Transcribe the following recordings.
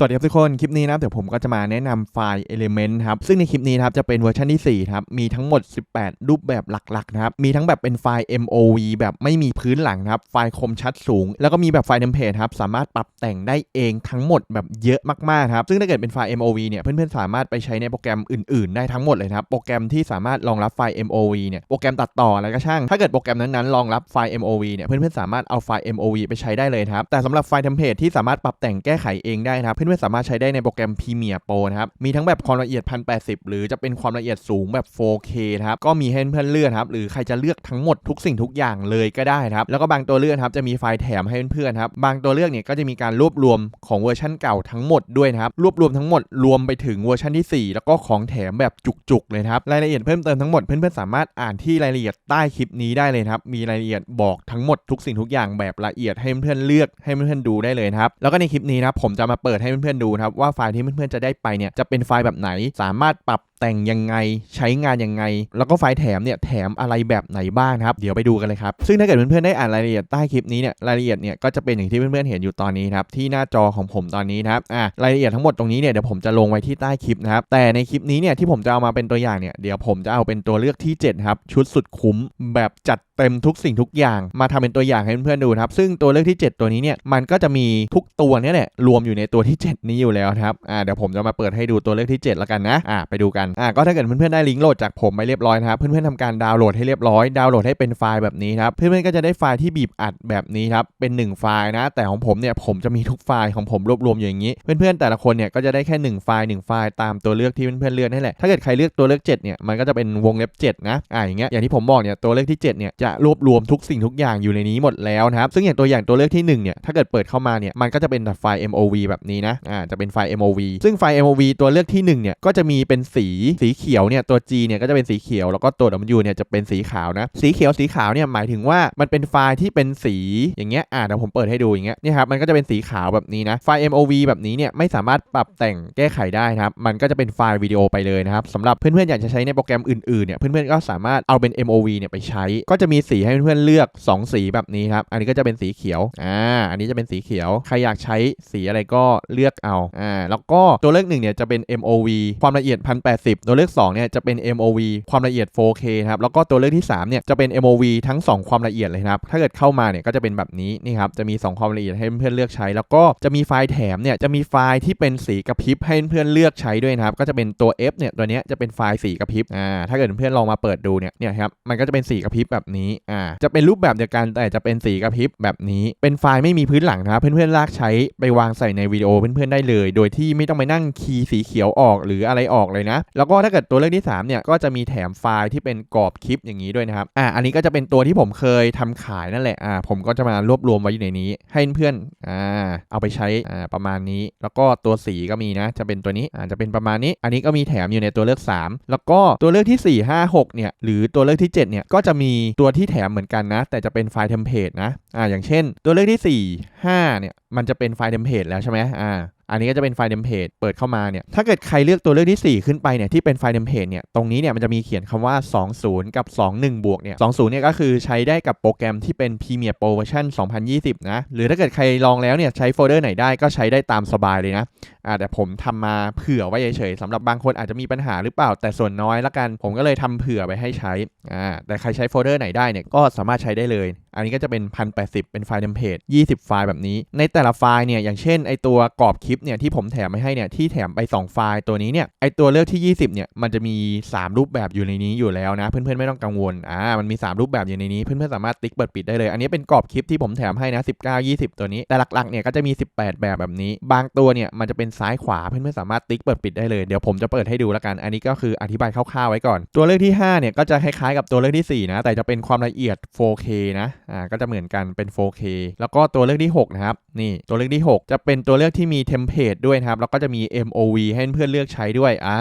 สวัสดีครับทุกคน คลิปนี้นะครับเดี๋ยวผมก็จะมาแนะนำไฟล์ Element ครับ ซึ่งในคลิปนี้ครับจะเป็นเวอร์ชันที่ 4 ครับ มีทั้งหมด 18 รูปแบบหลักๆนะครับ มีทั้งแบบเป็นไฟล์ MOV แบบไม่มีพื้นหลังครับ ไฟล์คมชัดสูง แล้วก็มีแบบไฟล์เทมเพลตครับ สามารถปรับแต่งได้เองทั้งหมดแบบเยอะมากๆครับ ซึ่งถ้าเกิดเป็นไฟล์ MOV เนี่ย เพื่อนๆ สามารถไปใช้ในโปรแกรมอื่นๆ ได้ทั้งหมดเลยครับ โปรแกรมที่สามารถรองรับไฟล์ MOV เนี่ย โปรแกรมตัดต่ออะไรก็ช่าง ถ้าเกิดโปรแกรมนั้นๆ รองรับไฟล์ MOV เนี่ย เพื่อนๆ สามารถเอาไฟล์ MOV ไปใช้ได้เลยครับ แต่สำหรับไฟล์เทมเพลตที่สามารถปรับแต่งแก้ไขเองได้นะครับเพื่อนๆสามารถใช้ได้ในโปรแกรม Premiere Pro นะครับ มีทั้งแบบความละเอียด 1080 หรือจะเป็นความละเอียดสูงแบบ 4K นะครับ ก็มีให้เพื่อนเลือกครับ หรือใครจะเลือกทั้งหมดทุกสิ่งทุกอย่างเลยก็ได้ครับ แล้วก็บางตัวเลือกครับจะมีไฟล์แถมให้เพื่อนๆครับ บางตัวเลือกเนี่ยก็จะมีการรวบรวมของเวอร์ชันเก่าทั้งหมดด้วยนะครับ รวบรวมทั้งหมดรวมไปถึงเวอร์ชันที่ 4 แล้วก็ของแถมแบบจุกๆเลยครับ รายละเอียดเพิ่มเติมทั้งหมดเพื่อนๆสามารถอ่านที่รายละเอียดใต้คลิปนี้ได้เลยครับ มีรายละเอียดบอกทั้งหมดทุกสิ่งทุกอย่างแบบละเอียดให้เพื่อนๆเลือกให้เพื่อนๆดูได้เลยครับ แล้วก็ในคลิปนี้นะผมจะมาเปิดให้เพื่อนๆดูนะครับว่าไฟล์ที่เพื่อนๆจะได้ไปเนี่ยจะเป็นไฟล์แบบไหน สามารถปรับ แต่งยังไงใช้งานยังไง แล้วก็ไฟล์แถมเนี่ยแถมอะไรแบบไหนบ้างนะครับ เดี๋ยวไปดูกันเลยครับ ซึ่งถ้าเกิดเพื่อนๆได้อ่านรายละเอียดใต้คลิปนี้เนี่ยรายละเอียดเนี่ยก็จะเป็นอย่างที่เพื่อนๆเห็นอยู่ตอนนี้ครับที่หน้าจอของผมตอนนี้นะครับอ่ารายละเอียดทั้งหมดตรงนี้เนี่ยเดี๋ยวผมจะลงไว้ที่ใต้คลิปนะครับแต่ในคลิปนี้เนี่ยที่ผมจะเอามาเป็นตัวอย่างเนี่ยเดี๋ยวผมจะเอาเป็นตัวเลือกที่7ครับชุดสุดคุ้มแบบจัดเต็มทุกสิ่งทุกอย่างมาทำเป็นตัวอย่างให้เพื่อนๆดูครับซึ่งตัวเลือกที่ 7 ตัวนี้เนี่ยมันก็จะมีทุกตัวเนี่ยแหละรวมอยู่ในตัวที่ 7 นี้อยู่แล้วครับอ่าเดี๋ยวผมจะมาเปิดให้ดูตัวเลือกที่ 7 แล้วกันนะอ่าไปดูกันอ่าก็ถ้าเกิดเพื่อนๆได้ลิงก์โหลดจากผมไปเรียบร้อยนะครับเพื่อนๆทำการดาวน์โหลดให้เรียบร้อยดาวน์โหลดให้เป็นไฟล์แบบนี้ครับเพื่อนๆก็จะได้ไฟล์ที่บีบอัดแบบนี้ครับเป็น 1 ไฟล์นะ แต่ของผมเนี่ยผมจะมีทุกไฟล์ของผมรวบรวมอยู่อย่างนี้ เพื่อนๆแต่ละคนเนี่ยก็จะได้แค่1ไฟล์1ไฟล์ตามตัวเลือกที่เพื่อนๆเลือกนี่แหละถ้าเกิดใครเลือกตัวเลือก7เนี่ยมันก็จะเป็นวงเล็บ7นะอ่าอย่างเงี้ยอย่างที่ผมบอกเนี่ยตัวเลือกที่7เนี่ยจะรวบรวมทุกสิ่งทุกอย่างอยู่ในนี้หมดแล้วนะครับซึ่งอย่างตัวอย่างตัวเลือกที่1เนี่ยถ้าเกิดเปิดเข้ามาเนี่ยมันก็จะเป็นไฟล์ MOV แบบนี้นะอ่าจะเป็นไฟล์ MOV ซึ่งไฟล์ MOV ตัวเลือกที่1เนี่ยก็จะมีเป็นสีสีเขียวเนี่ยตัว G เนี่ยก็จะเป็นสีเขียวแล้วก็ตัว W เนี่ยจะเป็นสีขาวนะ สีเขียวสีขาวเนี่ยหมายถึงว่ามันเป็นไฟล์ที่เป็นสีอย่างเงี้ยอ่าเดี๋ยวผมเปิดให้ดูอย่างเงี้ยนี่ครับมันก็จะเป็นสีขาวแบบนี้นะไฟล์ MOV แบบนี้เนี่ยไม่สามารถปรับแต่งแก้ไขได้นะครับมันก็จะเป็นไฟล์วิดีโอไปเลยนะครับสำหรับเพื่อนๆอยากจะใช้ในโปรแกรมอื่นๆเนี่ยเพื่อนๆก็สามารถเอาเป็น MOV เนี่ยไปใช้ ก็จะมีสีให้เพื่อนๆเลือก 2 สีแบบนี้ครับอันนี้ก็จะเป็นสีเขียวอ่าอันนี้จะเป็นสีเขียวใครอยากใช้สีอะไรก็เลือกเอาอ่าแล้วก็ตัวเลือกหนึ่งเนี่ยจะเป็น MOV ความละเอียด1080ตัวเลือก2เนี่ยจะเป็น MOV ความละเอียด 4K ครับแล้วก็ตัวเลือกที่3เนี่ยจะเป็น MOV ทั้ง 2 ความละเอียดเลยครับถ้าเกิดเข้ามาเนี่ยก็จะเป็นแบบนี้นี่ครับจะมี 2 ความละเอียดให้เพื่อนเลือกใช้ แล้วก็จะมีไฟล์แถมเนี่ยจะมีไฟล์ที่เป็นสีกระพริบให้เพื่อนเลือกใช้ด้วยนะครับก็จะเป็นตัว F เนี่ยตัวเนี้ยจะเป็นไฟล์สีกระพริบอ่าถ้าเกิดเพื่อนลองมาเปิดดูเนี่ยเนี่ยครับมันก็จะเป็นสีกระพริบแบบนี้อ่าจะเป็นรูปแบบเดียวกันแต่จะเป็นสีกระพริบแบบนี้ เป็นไฟล์ไม่มีพื้นหลังนะครับเพื่อนๆลากใช้ไปวางใส่ในวิดีโอเพื่อนๆได้เลย โดยที่ไม่ต้องไปนั่งคีย์สีเขียวออกหรืออะไรออกเลยนะแล้วก็ถ้าเกิดตัวเลือกที่3เนี่ยก็จะมีแถมไฟล์ที่เป็นกรอบคลิปอย่างนี้ด้วยนะครับอ่าอันนี้ก็จะเป็นตัวที่ผมเคยทำขายนั่นแหละอ่าผมก็จะมารวบรวมไว้อยู่ในนี้ ให้เพื่อนอ่าเอาไปใช้อ่าประมาณนี้ แล้วก็ตัวสีก็มีนะ จะเป็นตัวนี้อ่าจะเป็นประมาณนี้ อันนี้ก็มีแถมอยู่ในตัวเลือก 3 แล้วก็ตัวเลือกที่ 4 5 6เนี่ยหรือตัวเลือกที่ 7เนี่ยก็จะมีตัวที่แถมเหมือนกันนะ แต่จะเป็นไฟล์เทมเพลตนะอ่าอย่างเช่น ตัวเลือกที่ 4 5เนี่ยมันจะเป็นไฟล์เทมเพลตแล้วใช่ไหมอ่า อันนี้ก็จะเป็นไฟล์เทมเพลตเปิดเข้ามาเนี่ยถ้าเกิดใครเลือกตัวเลือกที่ 4 ขึ้นไปเนี่ยที่เป็นไฟล์เทมเพลตเนี่ยตรงนี้เนี่ยมันจะมีเขียนคำว่า 20 กับ 21 บวกเนี่ย20เนี่ยก็คือใช้ได้กับโปรแกรมที่เป็น Premiere Pro เวอร์ชัน2020 นะหรือถ้าเกิดใครลองแล้วเนี่ยใช้โฟลเดอร์ไหนได้ก็ใช้ได้ตามสบายเลยนะอ่าแต่ผมทำมาเผื่อไว้เฉยๆสำหรับบางคนอาจจะมีปัญหาหรือเปล่า แต่ส่วนน้อยละกัน ผมก็เลยทำเผื่อไปให้ใช้อ่าแต่ใครใช้โฟลเดอร์ไหนได้เนี่ยก็สามารถใช้ได้เลยอันนี้ก็จะเป็น 1080 เป็นไฟล์เทมเพลต20 ไฟล์แบบนี้ ในแต่ละไฟล์เนี่ย อย่างเช่นไอตัวกรอบคลิปเนี่ยที่ผมแถมไปให้เนี่ย ที่แถมไป 2 ไฟล์ตัวนี้เนี่ย ไอตัวเลือกที่ 20 เนี่ย มันจะมี 3 รูปแบบอยู่ในนี้อยู่แล้วนะ เพื่อนๆ ไม่ต้องกังวล อ่า มันมี 3 รูปแบบอยู่ในนี้ เพื่อนๆ สามารถติ๊กเปิดปิดได้เลย อันนี้เป็นกรอบคลิปที่ผมแถมให้นะ 19 20 ตัวนี้ แต่หลักๆ เนี่ยก็จะมี 18 แบบแบบนี้ บางตัวเนี่ยมันจะเป็นซ้ายขวา เพื่อนๆ สามารถติ๊กเปิดปิดได้เลย เดี๋ยวผมจะเปิดให้ดูแล้วกัน อันนี้ก็คืออธิบายคร่าวๆไว้ก่อน ตัวเลือกที่5เนี่ยก็จะคล้ายๆกับตัวเลือกที่4นะแต่จะเป็นความละเอียด 4K นะอ่าก็จะเหมือนกันเป็น 4K แล้วก็ตัวเลือกที่ 6 นะครับ นี่ตัวเลือกที่ 6 จะเป็นตัวเลือกที่มีเทมเพลตด้วยนะครับ แล้วก็จะมี MOV ให้เพื่อนเลือกใช้ด้วยอ่า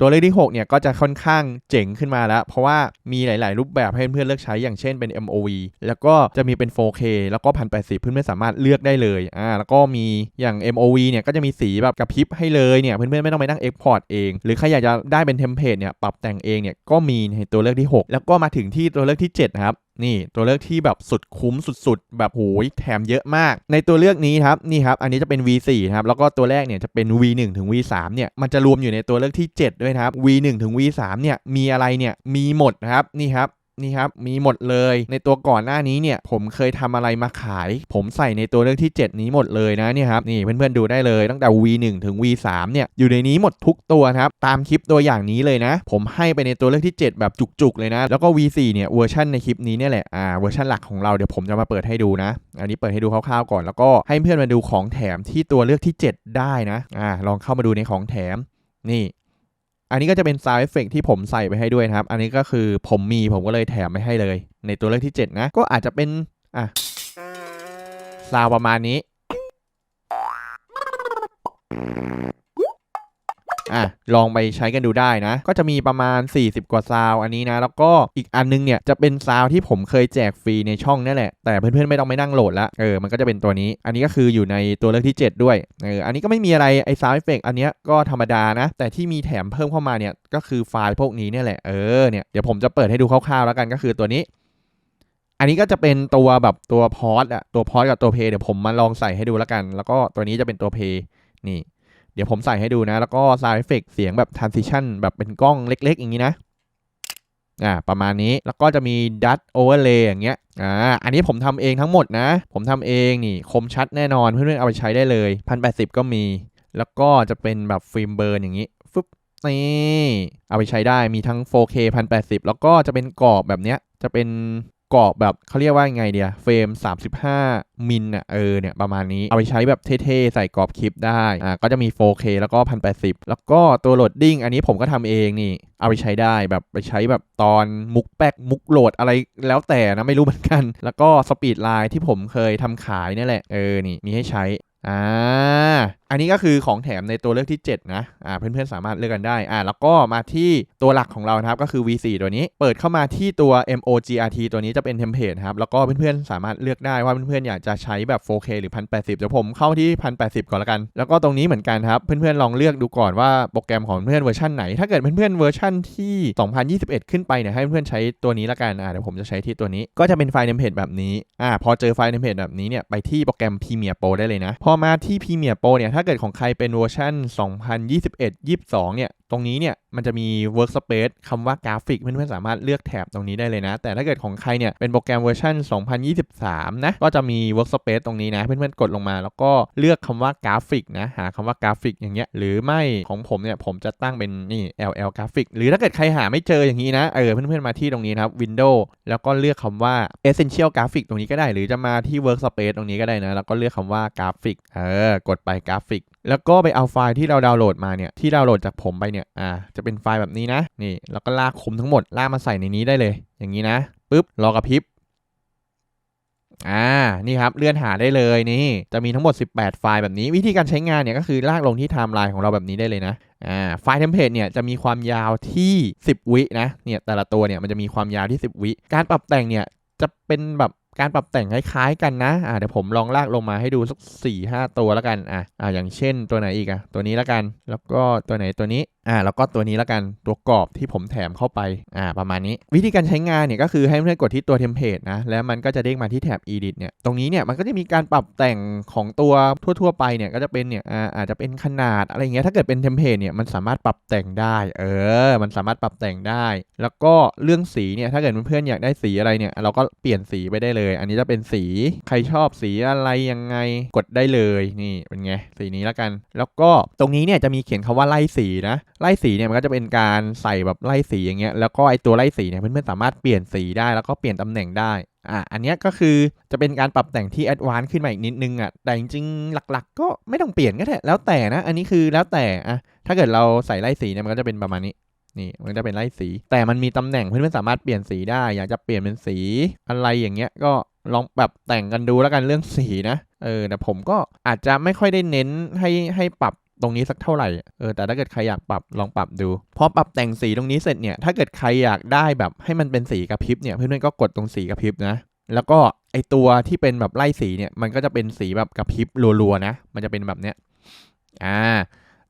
ตัวเลือกที่ 6 เนี่ยก็จะค่อนข้างเจ๋งขึ้นมาแล้ว เพราะว่ามีหลาย ๆ รูปแบบให้เพื่อนเลือกใช้อย่างเช่นเป็น MOV แล้วก็จะมีเป็น 4K แล้วก็ 1080 เพื่อนๆสามารถเลือกได้เลยอ่าแล้วก็มีอย่าง MOV เนี่ยก็จะมีสีแบบกระพริบให้เลยเนี่ยเพื่อนๆไม่ต้องไปนั่ง Export เอง หรือใครอยากจะได้เป็นเทมเพลตเนี่ยปรับแต่งเองเนี่ยก็มีในตัวเลือกที่ 6 แล้วก็มาถึงที่ตัวเลือกที่7นะครับ นี่ตัวเลือกที่แบบสุดคุ้มสุดๆ แบบโหยแถมเยอะมาก ในตัวเลือกนี้ครับนี่ครับอันนี้จะเป็น V4 ครับแล้วก็ตัวแรกเนี่ยจะเป็น V1 ถึง V3 เนี่ยมันจะรวมอยู่ในตัวเลือกที่ 7 ด้วยครับ V1 ถึง V3 เนี่ยมีอะไรเนี่ยมีหมดนะครับนี่ครับ นี่ครับมีหมดเลย ในตัวก่อนหน้านี้เนี่ยผมเคยทำอะไรมาขาย ผมใส่ในตัวเลือกที่ 7 นี้หมดเลยนะเนี่ยครับนี่เพื่อนๆดูได้เลยตั้งแต่ V1 ถึง V3 เนี่ยอยู่ในนี้หมดทุกตัวครับตามคลิปตัวอย่างนี้เลยนะ ผมให้ไปในตัวเลือกที่ 7 แบบจุกๆเลยนะ แล้วก็ V4 เนี่ยเวอร์ชันในคลิปนี้เนี่ยแหละอ่าเวอร์ชันหลักของเราเดี๋ยวผมจะมาเปิดให้ดูนะ อันนี้เปิดให้ดูคร่าวๆก่อนแล้วก็ให้เพื่อนมาดูของแถมที่ตัวเลือกที่ 7 ได้นะอ่าลองเข้ามาดูในของแถมนี่ อันนี้ก็จะเป็นซาวเอฟเฟกที่ผมใส่ไปให้ด้วยนะครับ อันนี้ก็คือผมมีผมก็เลยแถมไปให้เลย ในตัวเลือกที่ 7 นะ ก็อาจจะเป็นอะซาวประมาณนี้ อะลองไปใช้กันดูได้นะ ก็จะมีประมาณ 40 กว่าซาวอันนี้นะ แล้วก็อีกอันนึงเนี่ยจะเป็นซาวที่ผมเคยแจกฟรีในช่องนั่นแหละ แต่เพื่อนๆไม่ต้องไปนั่งโหลดละเออมันก็จะเป็นตัวนี้ อันนี้ก็คืออยู่ในตัวเลือกที่ 7 ด้วยเอออันนี้ก็ไม่มีอะไรไอ้ซาวเอฟเฟกอันเนี้ยก็ธรรมดานะ แต่ที่มีแถมเพิ่มเข้ามาเนี่ยก็คือไฟล์พวกนี้เนี่ยแหละเออเนี่ยเดี๋ยวผมจะเปิดให้ดูคร่าวๆแล้วกันก็คือตัวนี้อันนี้ก็จะเป็นตัวแบบตัวพอดอะตัวพอดกับตัวเพย์เดี๋ยวผมมาลองใส่ให้ดูแล้วกัน แล้วก็ตัวนี้จะเป็นตัวเพย์นี่ เดี๋ยวผมใส่ให้ดูนะ แล้วก็ sound effect เสียงแบบ transition แบบเป็นกล้องเล็ก ๆ อย่างนี้นะอ่าประมาณนี้แล้วก็จะมี dot overlay อย่างเงี้ยอ่าอันนี้ผมทำเองทั้งหมดนะ ผมทำเองนี่คมชัดแน่นอนเพื่อนๆเอาไปใช้ได้เลย1080ก็มี แล้วก็จะเป็นแบบฟิล์มเบิร์นอย่างนี้ฟึบนี่เอาไปใช้ได้มีทั้ง 4K 1080 แล้วก็จะเป็นกรอบแบบเนี้ยจะเป็น กรอบแบบเขาเรียกว่าไงเดียเฟรม 35 มิลอะเออเนี่ยประมาณนี้เอาไปใช้แบบเท่ๆ ใส่กรอบคลิปได้อ่าก็จะมี 4K แล้วก็ 1080 แล้วก็ตัวโหลดดิ้งอันนี้ผมก็ทำเองนี่ เอาไปใช้ได้แบบไปใช้แบบตอนมุกแป๊กมุกโหลดอะไรแล้วแต่นะไม่รู้เหมือนกัน แล้วก็สปีดไลน์ที่ผมเคยทำขายนี่แหละเออนี่มีให้ใช้อ่าอันนี้ก็คือของแถมในตัวเลือกที่ 7 นะ อ่า เพื่อนๆ สามารถเลือกกันได้ อ่า แล้วก็มาที่ตัวหลักของเรานะครับ ก็คือ V4 ตัวนี้ เปิดเข้ามาที่ตัว MOGRT ตัวนี้จะเป็นเทมเพลตครับ แล้วก็เพื่อนๆ สามารถเลือกได้ว่าเพื่อนๆ อยากจะใช้แบบ 4K หรือ 1080 เดี๋ยวผมเข้าที่ 1080 ก่อนละกัน แล้วก็ตรงนี้เหมือนกันครับ เพื่อนๆ ลองเลือกดูก่อนว่าโปรแกรมของเพื่อนเวอร์ชันไหน ถ้าเกิดเพื่อนๆ เวอร์ชันที่ 2021 ขึ้นไปเนี่ย ให้เพื่อนๆ ใช้ตัวนี้ละกัน อ่า เดี๋ยวผมจะใช้ที่ตัวนี้ ก็จะเป็นไฟล์เทมเพลตแบบนี้ อ่า พอเจอไฟล์เทมเพลตแบบนี้เนี่ยไปที่โปรแกรม Premiere Pro ได้เลยนะ พอมาที่ Premiere Pro เนี่ยถ้าเกิดของใครเป็นเวอร์ชัน2021-22เนี่ยตรงนี้เนี่ยมันจะมี workspace คำว่ากราฟิกเพื่อนๆสามารถเลือกแถบตรงนี้ได้เลยนะ แต่ถ้าเกิดของใครเนี่ยเป็นโปรแกรมเวอร์ชัน2023 นะ ก็จะมี workspace ตรงนี้นะ เพื่อนๆกดลงมา แล้วก็เลือกคำว่ากราฟิกนะหาคำว่ากราฟิกอย่างเงี้ยหรือไม่ของผมเนี่ยผมจะตั้งเป็นนี่ LL กราฟิกหรือถ้าเกิดใครหาไม่เจออย่างนี้นะเออเพื่อนๆมาที่ตรงนี้นะครับ Windows แล้วก็เลือกคำว่า Essential Graphic ตรงนี้ก็ได้ หรือจะมาที่ Workspace ตรงนี้ก็ได้นะแล้วก็เลือกคำว่ากราฟิกเออกดไปกราฟิกแล้วก็ไปเอาไฟล์ที่เราดาวน์โหลดมาเนี่ยที่ดาวน์โหลดจากผมไปเนี่ยอ่าจะเป็นไฟล์แบบนี้นะนี่แล้วก็ลากคุมทั้งหมดลากมาใส่ในนี้ได้เลย อย่างนี้นะปุ๊บรอกระพริบอ่า นี่ครับ เลื่อนหาได้เลยนี่ จะมีทั้งหมด 18 ไฟล์แบบนี้ วิธีการใช้งานเนี่ยก็คือลากลงที่ไทม์ไลน์ของเราแบบนี้ได้เลยนะ อ่า ไฟล์เทมเพลตเนี่ยจะมีความยาวที่ 10 วินะ เนี่ยแต่ละตัวเนี่ยมันจะมีความยาวที่ 10 วิ การปรับแต่งเนี่ยจะเป็นแบบการปรับแต่งคล้ายๆกันนะ อ่าเดี๋ยวผมลองลากลงมาให้ดูสัก4 5 ตัวแล้วกัน อ่าอ่าอย่างเช่นตัวไหนอีกอะตัวนี้แล้วกัน แล้วก็ตัวไหนตัวนี้ อ่าแล้วก็ตัวนี้แล้วกันตัวกรอบที่ผมแถมเข้าไปอ่าประมาณนี้ วิธีการใช้งานเนี่ยก็คือให้เพื่อนกดที่ตัวเทมเพลตนะแล้วมันก็จะเด้งมาที่แถบ edit เนี่ยตรงนี้เนี่ยมันก็จะมีการปรับแต่งของตัวทั่วๆไปเนี่ยก็จะเป็นเนี่ยอ่าอาจจะเป็นขนาดอะไรเงี้ยถ้าเกิดเป็นเทมเพลตเนี่ยมันสามารถปรับแต่งได้เออ มันสามารถปรับแต่งได้ แล้วก็เรื่องสีเนี่ยถ้าเกิดเพื่อนๆอยากได้สีอะไรเนี่ยเราก็เปลี่ยนสีไปได้เลย อันนี้จะเป็นสีใครชอบสีอะไรยังไงกดได้เลยนี่เป็นไงสีนี้แล้วกัน แล้วก็ตรงนี้เนี่ยจะมีเขียนคำว่าไล่สีนะไล่สีเนี่ยมันก็จะเป็นการใส่แบบไล่สีอย่างเงี้ยแล้วก็ไอตัวไล่สีเนี่ยเพื่อนๆสามารถเปลี่ยนสีได้แล้วก็เปลี่ยนตำแหน่งได้อะอันนี้ก็คือจะเป็นการปรับแต่งที่แอดวานซ์ขึ้นมาอีกนิดนึงอะแต่จริงๆหลักๆ ก็ไม่ต้องเปลี่ยนก็ได้แล้วแต่นะ อันนี้คือแล้วแต่อะถ้าเกิดเราใส่ไล่สีเนี่ยมันก็จะเป็นประมาณนี้นี่มันจะเป็นไล่สี แต่มันมีตำแหน่งเพื่อนๆสามารถเปลี่ยนสีได้ อยากจะเปลี่ยนเป็นสีอะไรอย่างเงี้ยก็ลองแบบแต่งกันดูแล้วกันเรื่องสีนะเออแต่ผมก็อาจจะไม่ค่อยได้เน้นให้ให้ปรับ ตรงนี้สักเท่าไหร่เออแต่ถ้าเกิดใครอยากปรับลองปรับดูพอปรับแต่งสีตรงนี้เสร็จเนี่ยถ้าเกิดใครอยากได้แบบให้มันเป็นสีกระพริบเนี่ยเพื่อนๆก็กดตรงสีกระพริบนะแล้วก็ไอตัวที่เป็นแบบไล่สีเนี่ยมันก็จะเป็นสีแบบกระพริบรัวๆนะ มันจะเป็นแบบเนี้ยอ่า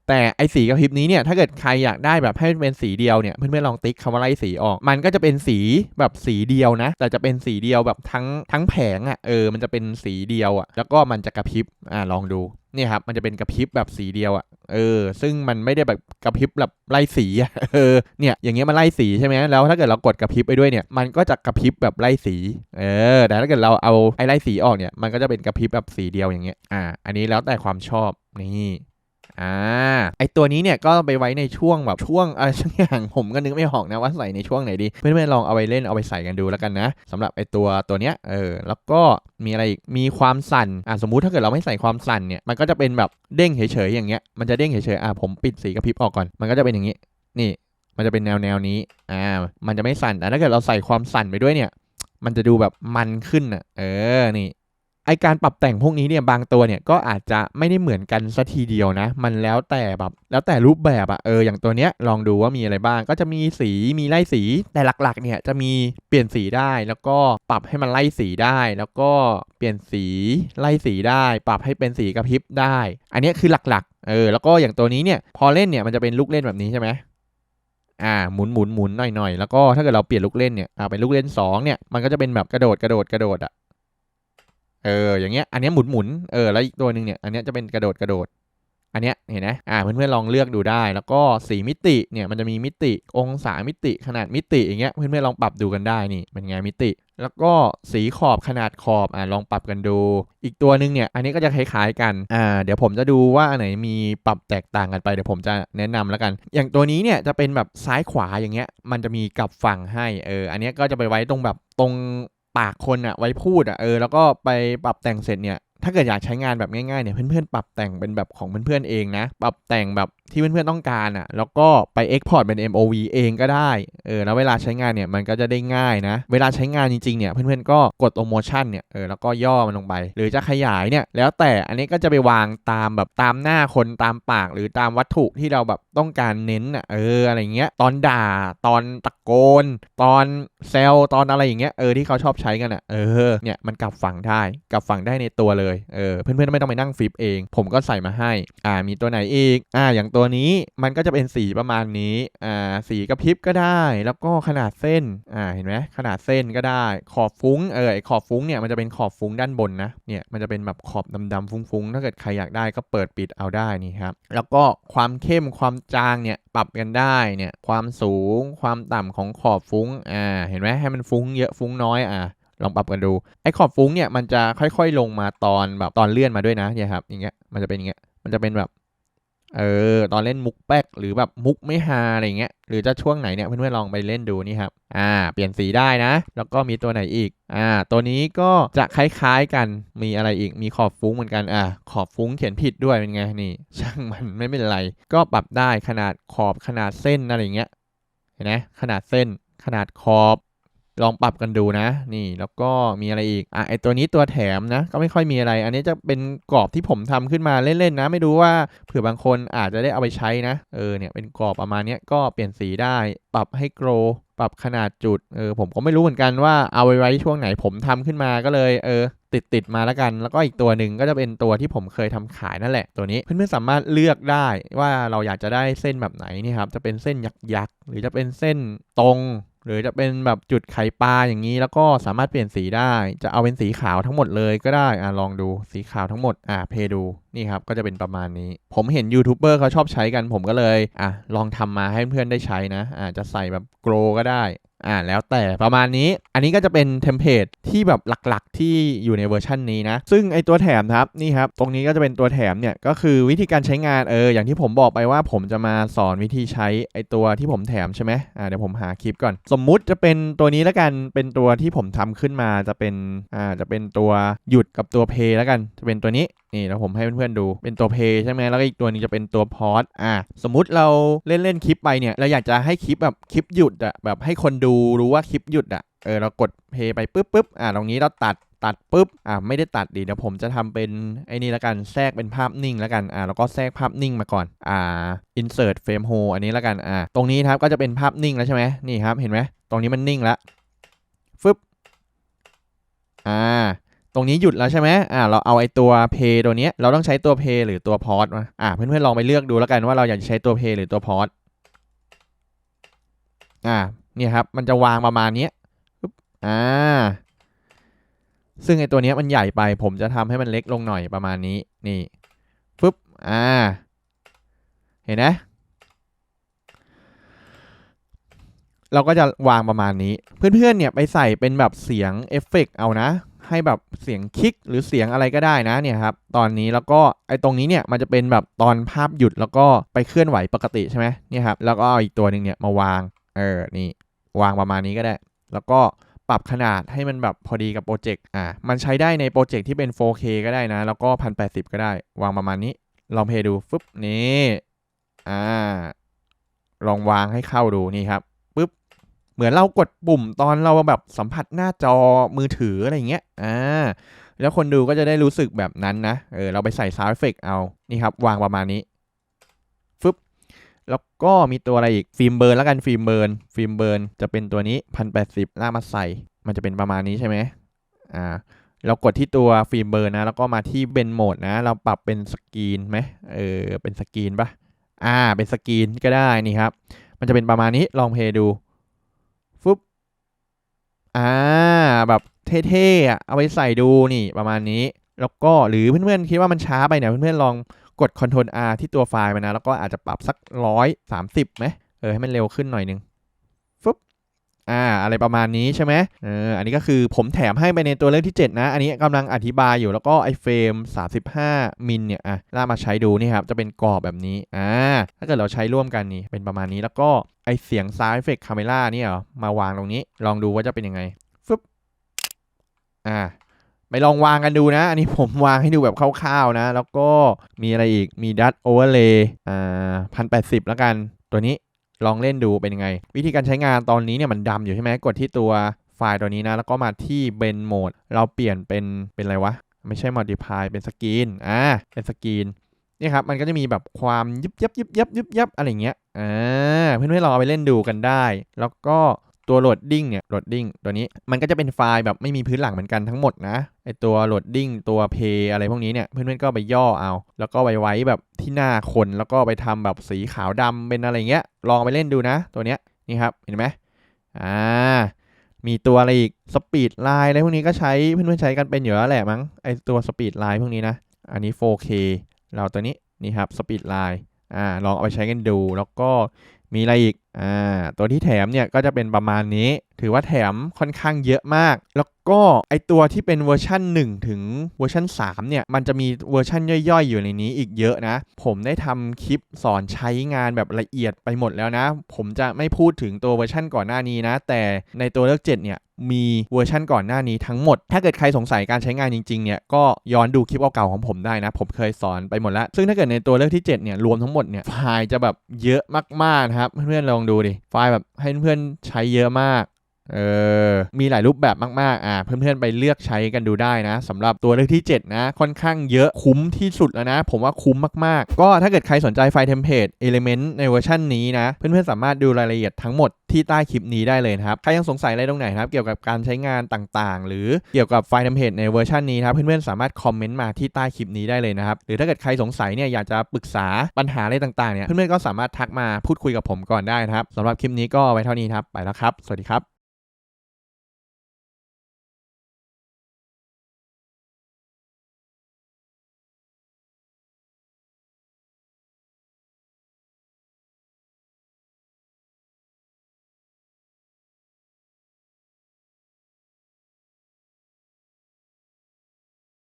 แต่ไอสีกระพริบนี้เนี่ยถ้าเกิดใครอยากได้แบบให้มันเป็นสีเดียวเนี่ยเพื่อนๆลองติ๊กคำว่าไล่สีออก มันก็จะเป็นสีแบบสีเดียวนะ แต่จะเป็นสีเดียวแบบทั้งทั้งแผงอะ่ะเออมันจะเป็นสีเดียวอะ่ะแล้วก็มันจะกระพริบอ่าลองดูเนี่ยครับมันจะเป็นกระพริบแบบสีเดียวอะ่ะเออ ซึ่งมันไม่ได้แบบกระพริบแบบไล่สีอะเออเนี่ยอย่างเงี้ยมันไล่สีใช่ไหมแล้วถ้าเกิดเรากดกระพริบไปด้วยเนี่ยมันก็จะกระพริบแบบไล่สีเออแต่ถ้าเกิดเราเอาไอ้ไล่สีออกเนี่ยมันก็จะเป็นกระพริบแบบสีเดียวอย่างเงี้ยอ่าอันนี้แล้วแต่ความชอบนี่ อ่าไอตัวนี้เนี่ยก็ไปไว้ในช่วงแบบช่วงอะไรสักอย่างผมก็นึกไม่ออกนะว่าใส่ในช่วงไหนดีเพื่อนๆลองเอาไปเล่นเอาไปใส่กันดูแล้วกันนะสำหรับไอตัวตัวเนี้ยเออแล้วก็มีอะไรอีกมีความสั่นอ่าสมมุติถ้าเกิดเราไม่ใส่ความสั่นเนี่ยมันก็จะเป็นแบบเด้งเฉยๆอย่างเงี้ยมันจะเด้งเฉยๆอ่าผมปิดสีกระพริบออกก่อนมันก็จะเป็นอย่างนี้ นี่มันจะเป็นแนวแนวนี้อ่ามันจะไม่สั่นแต่ถ้าเกิดเราใส่ความสั่นไปด้วยเนี่ย มันจะดูแบบมันขึ้นอะเออนี่ ไอการปรับแต่งพวกนี้เนี่ยบางตัวเนี่ยก็อาจจะไม่ได้เหมือนกันสัทีเดียวนะ มันแล้วแต่แบบแล้วแต่รูปแบบอะเอออย่างตัวเนี้ยลองดูว่ามีอะไรบ้าง ก็จะมีสีมีไล่สีแต่หลักๆเนี่ยจะมีเปลี่ยนสีได้แล้วก็ปรับให้มันไล่สีได้ แล้วก็เปลี่ยนสีไล่สีได้ ปรับให้เป็นสีกระพริบได้ อันนี้คือหลักๆเออแล้วก็อย่างตัวนี้เนี่ยพอเล่นเนี่ยมันจะเป็นลูกเล่นแบบนี้ใช่ไหมอ่าหมุนหมุนหมุนหน่อยหน่อยแล้วก็ถ้าเกิดเราเปลี่ยนลูกเล่นเนี่ยอ่าเป็นลูกเล่นสองเนี่ยมันก็จะเป็นแบบกระโดดกระโดดกระโดดอะ เอออย่างเงี้ยอันเนี้ยหมุนหมุนเออแล้วอีกตัวหนึ่งเนี่ยอันเนี้ยจะเป็นกระโดดกระโดด อันเนี้ยเห็นไหมอ่าเพื่อนๆลองเลือกดูได้ แล้วก็สีมิติเนี่ยมันจะมีมิติองศามิติขนาดมิติอย่างเงี้ยเพื่อนๆลองปรับดูกันได้นี่เป็นไงมิติ แล้วก็สีขอบขนาดขอบอ่าลองปรับกันดู อีกตัวหนึ่งเนี่ยอันนี้ก็จะคล้ายๆกันอ่าเดี๋ยวผมจะดูว่าอันไหนมีปรับแตกต่างกันไปเดี๋ยวผมจะแนะนำแล้วกัน อย่างตัวนี้เนี่ยจะเป็นแบบซ้ายขวาอย่างเงี้ยมันจะมีกลับฝั่งให้เอออันเนี้ยก็จะไปไว้ตรงแบบตรง ปากคนอะไว้พูดอะเออแล้วก็ไปปรับแต่งเสร็จเนี่ยถ้าเกิดอยากใช้งานแบบง่ายๆเนี่ยเพื่อนๆปรับแต่งเป็นแบบของเพื่อนๆเองนะ ปรับแต่งแบบที่เพื่อนๆต้องการอะแล้วก็ไป Export เป็น MOV เองก็ได้ เออ แล้วเวลาใช้งานเนี่ยมันก็จะได้ง่ายนะ เวลาใช้งานจริงๆเนี่ยเพื่อนๆก็กดโ m โมชั่นเนี่ย เออ แล้วก็ย่อมันลงไป หรือจะขยายเนี่ย แล้วแต่ อันนี้ก็จะไปวางตามแบบตามหน้าคนตามปาก หรือตามวัตถุที่เราแบบต้องการเน้นอะ เออ อะไรเงี้ย ตอนด่า ตอนตะโกน ตอนเซลตอนอะไรอย่างเงี้ย เออ ที่เขาชอบใช้กันอะ เออ เนี่ยมันกลับฝั่งได้ กลับฝั่งได้ในตัวเลย เออ เพื่อนๆไม่ต้องไปนั่งฟิปเอง ผมก็ใส่มาให้ อ่า มีตัวไหนอีก อ่า อย่างตัวนี้มันก็จะเป็นสีประมาณนี้ อ่า สีกระพริบก็ได้ แล้วก็ขนาดเส้น อ่า เห็นไหมขนาดเส้นก็ได้ ขอบฟุ้ง เออไอขอบฟุ้งเนี่ยมันจะเป็นขอบฟุ้งด้านบนนะ เนี่ยมันจะเป็นแบบขอบดำๆฟุ้งๆ ถ้าเกิดใครอยากได้ก็เปิดปิดเอาได้นี่ครับ แล้วก็ความเข้มความจางเนี่ยปรับกันได้เนี่ย ความสูง ความต่ำของขอบฟุ้ง อ่า เห็นไหมให้มันฟุ้งเยอะฟุ้งน้อย อ่าลองปรับกันดู ไอ้ขอบฟุ้งเนี่ยมันจะค่อยๆลงมาตอนแบบตอนเลื่อนมาด้วยนะเนี่ยครับ อย่างเงี้ย มันจะเป็นอย่างเงี้ย มันจะเป็นแบบ เออตอนเล่นมุกแป๊กหรือแบบมุกไม่ฮาอะไรเงี้ยหรือจะช่วงไหนเนี่ยเพื่อนๆลองไปเล่นดูนี่ครับอ่า เปลี่ยนสีได้นะ แล้วก็มีตัวไหนอีกอ่าตัวนี้ก็จะคล้ายๆกันมีอะไรอีกมีขอบฟุ้งเหมือนกันอ่าขอบฟุ้งเขียนผิดด้วยเป็นไงนี่ ช่างมันไม่เป็นไร ก็ปรับได้ขนาดขอบขนาดเส้นอะไรเงี้ยเห็นไหมขนาดเส้น ขนาดขอบ ลองปรับกันดูนะ นี่แล้วก็มีอะไรอีกอะไอตัวนี้ตัวแถมนะ ก็ไม่ค่อยมีอะไร อันนี้จะเป็นกรอบที่ผมทำขึ้นมาเล่นๆนะ ไม่รู้ว่าเผื่อบางคนอาจจะได้เอาไปใช้นะ เออเนี่ยเป็นกรอบประมาณนี้ก็เปลี่ยนสีได้ ปรับให้โกรปรับขนาดจุด เออผมก็ไม่รู้เหมือนกันว่าเอาไว้ไว้ช่วงไหนผมทำขึ้นมาก็เลย เออ ติดติดมาแล้วกัน แล้วก็อีกตัวหนึ่งก็จะเป็นตัวที่ผมเคยทำขายนั่นแหละ ตัวนี้เพื่อนๆสามารถเลือกได้ว่าเราอยากจะได้เส้นแบบไหนนี่ครับ จะเป็นเส้นยักษ์ๆหรือจะเป็นเส้นตรง หรือจะเป็นแบบจุดไข่ปลาอย่างนี้แล้วก็สามารถเปลี่ยนสีได้ จะเอาเป็นสีขาวทั้งหมดเลยก็ได้อ่าลองดูสีขาวทั้งหมดอ่าเพดูนี่ครับก็จะเป็นประมาณนี้ ผมเห็นยูทูบเบอร์เขาชอบใช้กันผมก็เลยอะลองทำมาให้เพื่อนได้ใช้นะอ่าจะใส่แบบโกลก็ได้ อ่าแล้วแต่ประมาณนี้อันนี้ก็จะเป็นเทมเพลตที่แบบหลักๆ ที่อยู่ในเวอร์ชันนี้นะ ซึ่งไอตัวแถมครับนี่ครับ ตรงนี้ก็จะเป็นตัวแถมเนี่ย ก็คือวิธีการใช้งานเอออย่างที่ผมบอกไปว่าผมจะมาสอนวิธีใช้ไอตัวที่ผมแถมใช่ไหมอ่าเดี๋ยวผมหาคลิปก่อน สมมุติจะเป็นตัวนี้แล้วกันเป็นตัวที่ผมทำขึ้นมาจะเป็นอ่าจะเป็นตัวหยุดกับตัวเพย์แล้วกันจะเป็นตัวนี้นี่แล้วผมให้เพื่อนๆดูเป็นตัวเพย์ใช่ไหมแล้วก็อีกตัวนึงจะเป็นตัวพอดอะสมมุติเราเล่นเล่นคลิปไปเนี่ยเราอยากจะให้คลิปแบบคลิปหยุดอะแบบให้คนดููรู้ว่าคลิปหยุดอะเออเรากดเพย์ไปปุ๊บปุ๊บอะตรงนี้เราตัดตัดปุ๊บอะไม่ได้ตัดดีเดี๋ยวผมจะทำเป็นไอ้นี่ล้วกันแทรกเป็นภาพนิ่งล้วกันอะแล้วก็แทรกภาพนิ่งมาก่อนอ่า insert frame hole อันนี้ล้วกันอะตรงนี้ครับก็จะเป็นภาพนิ่งแล้วใช่ไหมนี่ครับเห็นไหมตรงนี้มันนิ่งแล้วฟึบอ่าตรงนี้หยุดแล้วใช่ไหมอ่า เราเอาไอตัว Play ตัวเนี้ยเราต้องใช้ตัว Play หรือตัว Pause มาอ่า เพื่อนๆลองไปเลือกดูแล้วกันว่าเราอยากจะใช้ตัว Play หรือตัว Pause อ่า เนี่ยครับมันจะวางประมาณนี้ปุ๊บอ่าซึ่งไอตัวนี้มันใหญ่ไป ผมจะทำให้มันเล็กลงหน่อยประมาณนี้นี่ปึ๊บอ่าเห็นไหมเราก็จะวางประมาณนี้ เพื่อนๆเนี่ยไปใส่เป็นแบบเสียงเอฟเฟกต์เอานะ ให้แบบเสียงคลิกหรือเสียงอะไรก็ได้นะเนี่ยครับตอนนี้แล้วก็ไอ้ตรงนี้เนี่ยมันจะเป็นแบบตอนภาพหยุดแล้วก็ไปเคลื่อนไหวปกติใช่ไหมเนี่ยครับแล้วก็เอาอีกตัวหนึ่งเนี่ยมาวางเออนี่ วางประมาณนี้ก็ได้ แล้วก็ปรับขนาดให้มันแบบพอดีกับโปรเจกต์อ่ามันใช้ได้ในโปรเจกต์ที่เป็น 4K ก็ได้นะ แล้วก็ 1080 ก็ได้ วางประมาณนี้ ลองเพลย์ดูฟึบนี่อ่าลองวางให้เข้าดูนี่ครับปึ๊บเหมือนเรากดปุ่มตอนเราแบบสัมผัสหน้าจอมือถืออะไรเงี้ยอ่าแล้วคนดูก็จะได้รู้สึกแบบนั้นนะเออเราไปใส่ซาวด์เอฟเฟกเอานี่ครับ วางประมาณนี้ แล้วก็มีตัวอะไรอีก ฟิล์มเบิร์นแล้วกันฟิล์มเบิร์นฟิล์มเบิร์นจะเป็นตัวนี้พันแปดสิบลากมาใส่ มันจะเป็นประมาณนี้ใช่ไหมอ่าเรากดที่ตัวฟิล์มเบิร์นนะ แล้วก็มาที่เบนโหมดนะ เราปรับเป็นสกรีนไหมเออเป็นสกรีนปะอ่า เป็นสกรีนก็ได้นี่ครับ มันจะเป็นประมาณนี้ลองเพลย์ดูฟึบอ่าแบบเท่ๆอะเอาไปใส่ดูนี่ประมาณนี้ แล้วก็หรือเพื่อนๆคิดว่ามันช้าไปเนี่ยเพื่อนๆลอง กด Ctrl R ที่ตัวไฟล์มานะ แล้วก็อาจจะปรับสักร้อยสามสิบไหมเออให้มันเร็วขึ้นหน่อยนึงฟึบอ่าอะไรประมาณนี้ใช่ไหมเอออันนี้ก็คือผมแถมให้ไปในตัวเลือกที่ 7 นะ อันนี้กำลังอธิบายอยู่แล้วก็ไอเฟรม35 มิลเนี่ยอะล่ามาใช้ดูนี่ครับ จะเป็นกรอบแบบนี้อ่าถ้าเกิดเราใช้ร่วมกันนี่เป็นประมาณนี้แล้วก็ไอเสียงซ้าวด์เอฟเฟกต์คาเมล่านี่เหรอมาวางตรงนี้ ลองดูว่าจะเป็นยังไงฟึบอ่า ไปลองวางกันดูนะ อันนี้ผมวางให้ดูแบบคร่าวๆนะ แล้วก็มีอะไรอีกมีดัตโอเวอร์เลย์อ่าพันแปดสิบแล้วกัน ตัวนี้ลองเล่นดูเป็นยังไง วิธีการใช้งานตอนนี้เนี่ยมันดำอยู่ใช่ไหมกดที่ตัวไฟล์ตัวนี้นะ แล้วก็มาที่เบนโหมดเราเปลี่ยนเป็นเป็นอะไรวะ ไม่ใช่ modify เป็นสกรีนอ่าเป็นสกรีนนี่ครับมันก็จะมีแบบความยิบยับยิบยับยิบยับอะไรเงี้ยอ่าเพื่อนๆลองเอาไปเล่นดูกันได้ แล้วก็ ตัวโหลดดิ้งเนี่ยโหลดดิ้งตัวนี้มันก็จะเป็นไฟล์แบบไม่มีพื้นหลังเหมือนกันทั้งหมดนะไอตัวโหลดดิ้งตัวเพย์อะไรพวกนี้เนี่ยเพื่อนๆก็ไปย่อเอา แล้วก็ไปไว้แบบที่หน้าคนแล้วก็ไปทำแบบสีขาวดำเป็นอะไรเงี้ยลองไปเล่นดูนะ ตัวเนี้ยนี่ครับเห็นไหมอ่ามีตัวอะไรอีกสปีดไลน์อะไรพวกนี้ก็ใช้เพื่อนๆใช้กันเป็นอยู่แล้วแหละมั้งไอตัวสปีดไลน์พวกนี้นะอันนี้ 4K เราตัวนี้นี่ครับสปีดไลน์อ่าลองเอาไปใช้กันดู แล้วก็ มีอะไรอีกอ่าตัวที่แถมเนี่ยก็จะเป็นประมาณนี้ ถือว่าแถมค่อนข้างเยอะมาก แล้วก็ไอตัวที่เป็นเวอร์ชัน1 ถึงเวอร์ชัน3เนี่ย มันจะมีเวอร์ชันย่อยๆ อยู่ในนี้อีกเยอะนะ ผมได้ทำคลิปสอนใช้งานแบบละเอียดไปหมดแล้วนะ ผมจะไม่พูดถึงตัวเวอร์ชันก่อนหน้านี้นะ แต่ในตัวเลือก 7 เนี่ยมีเวอร์ชันก่อนหน้านี้ทั้งหมด ถ้าเกิดใครสงสัยการใช้งานจริงๆ เนี่ย ก็ย้อนดูคลิปเก่าๆของผมได้นะ ผมเคยสอนไปหมดแล้ว ซึ่งถ้าเกิดในตัวเลือกที่ 7 เนี่ย รวมทั้งหมดเนี่ย ไฟล์จะแบบเยอะมากๆนะครับ เพื่อนๆ ลองดูดิ ไฟล์แบบให้เพื่อนๆ ใช้เยอะมาก เออ มีหลายรูปแบบมากๆ อ่า เพื่อนๆ ไปเลือกใช้กันดูได้นะสำหรับตัวเลือกที่ 7 นะ ค่อนข้างเยอะคุ้มที่สุดแล้วนะ ผมว่าคุ้มมากๆ ก็ถ้าเกิดใครสนใจไฟล์เทมเพลต Element ในเวอร์ชันนี้นะ เพื่อนๆ สามารถดูรายละเอียดทั้งหมดที่ใต้คลิปนี้ได้เลยครับ ใครยังสงสัยอะไรตรงไหนครับ เกี่ยวกับการใช้งานต่างๆ หรือเกี่ยวกับไฟล์เทมเพลตในเวอร์ชันนี้นะครับ เพื่อนๆ สามารถคอมเมนต์มาที่ใต้คลิปนี้ได้เลยนะครับ หรือถ้าเกิดใครสงสัยเนี่ยอยากจะปรึกษาปัญหาอะไรต่างๆ เนี่ย เพื่อนๆ ก็สามารถทักมาพูดคุยกับผมก่อนได้นะครับสำหรับคลิปนี้ก็ไว้เท่านี้ครับไปแล้วครับ สวัสดีครับ